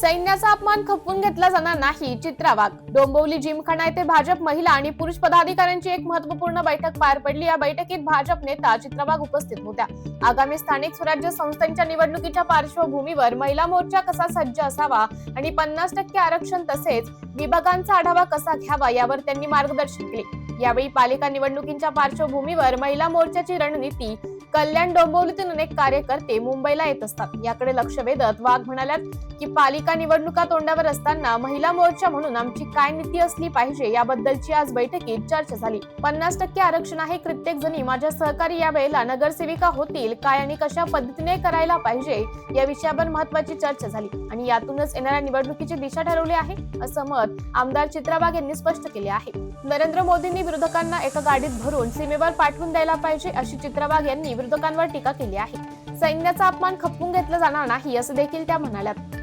सैन्याचा अपमान खपवून घेतला जाणार नाही. चित्रावाग डोंबवली जिमखाना येथे भाजप महिला आणि पुरुष पदाधिकाऱ्यांची एक महत्त्वपूर्ण बैठक पार पडली. या बैठकीत भाजप नेता चित्रावाग उपस्थित होत्या. आगामी स्थानिक स्वराज्य संस्थांच्या निवडणुकीच्या पार्श्वभूमीवर महिला मोर्चा कसा सज्ज असावा आणि पन्नास टक्के आरक्षण तसेच विभागांचा आढावा कसा घ्यावा यावर त्यांनी मार्गदर्शन केले. यावेळी पालिका निवडणुकीच्या पार्श्वभूमीवर महिला मोर्चाची रणनीती कल्याण डोंबिवलीतून अनेक कार्यकर्ते मुंबईला येत असतात. याकडे लक्ष वेधत वाघ म्हणाल्यात की पालिका निवडणुका तोंडावर असताना महिला मोर्चा म्हणून आमची काय नीती असली पाहिजे याबद्दलची आज बैठकीत चर्चा झाली. पन्नास टक्के आरक्षण आहे प्रत्येक जणी. माझ्या सहकारी यावेळेला नगरसेविका होतील काय आणि कशा पद्धतीने करायला पाहिजे या विषयावर महत्वाची चर्चा झाली आणि यातूनच येणाऱ्या निवडणुकीची दिशा ठरवली आहे असं मत आमदार चित्राबाग यांनी स्पष्ट केले आहे. नरेंद्र मोदींनी विरोधकांना एका गाडीत भरून सीमेवर पाठवून द्यायला पाहिजे अशी चित्राबाग यांनी विरोधकांवर टीका केली आहे. सैन्याचा अपमान खपवून घेतला जाणार नाही असं देखील त्या म्हणाल्यात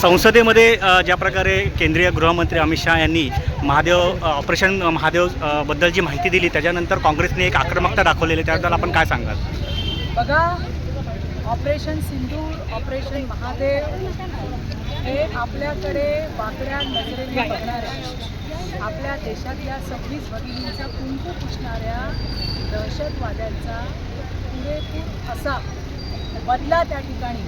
संसदेमध्ये ज्या प्रकारे केंद्रीय गृहमंत्री अमित शहा यांनी महादेव ऑपरेशन महादेवबद्दल जी माहिती दिली त्याच्यानंतर काँग्रेसने एक आक्रमकता दाखवलेली त्याबद्दल आपण काय सांगाल? बघा ऑपरेशन सिंदूर ऑपरेशन महादेव हे आपल्याकडे वाकड्या नजरेने बघणाऱ्या आपल्या देशातल्या सव्वीस भगिनींचा कुंकू पुसणाऱ्या दहशतवाद्यांचा पुरेपूर असा बदला त्या ठिकाणी.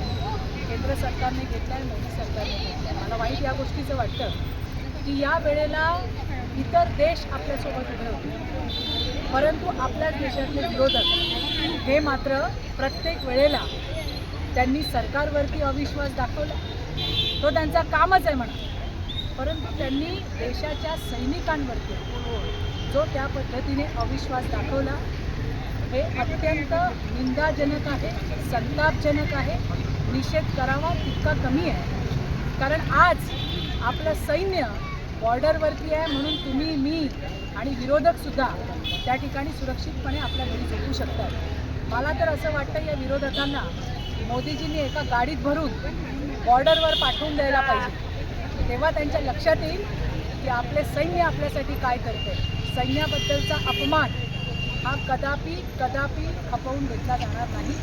केंद्र सरकारने घेतला आहे मोदी सरकारने घेतला आहे मला वाईट या गोष्टीचं वाटतं की या वेळेला इतर देश आपल्यासोबत उभे होते. परंतु आपल्याच देशातले विरोधक हे मात्र प्रत्येक वेळेला त्यांनी सरकारवरती अविश्वास दाखवला. तो त्यांचा कामच आहे म्हणा. परंतु त्यांनी देशाच्या सैनिकांवरती जो त्या पद्धतीने अविश्वास दाखवला. हे अत्यंत निंदाजनक आहे संतापजनक आहे. निषेध करावा तितका कमी आहे. कारण आज आपलं सैन्य बॉर्डरवरती आहे म्हणून तुम्ही मी आणि विरोधकसुद्धा त्या ठिकाणी सुरक्षितपणे आपल्या घरी झोपू शकतात. मला तर असं वाटतं या विरोधकांना मोदीजींनी एका गाडीत भरून बॉर्डरवर पाठवून द्यायला पाहिजे. तेव्हा त्यांच्या लक्षात येईल की आपले सैन्य आपल्यासाठी काय करते. सैन्याबद्दलचा अपमान हा कदापि कदापि खपवून घेतला जाणार नाही.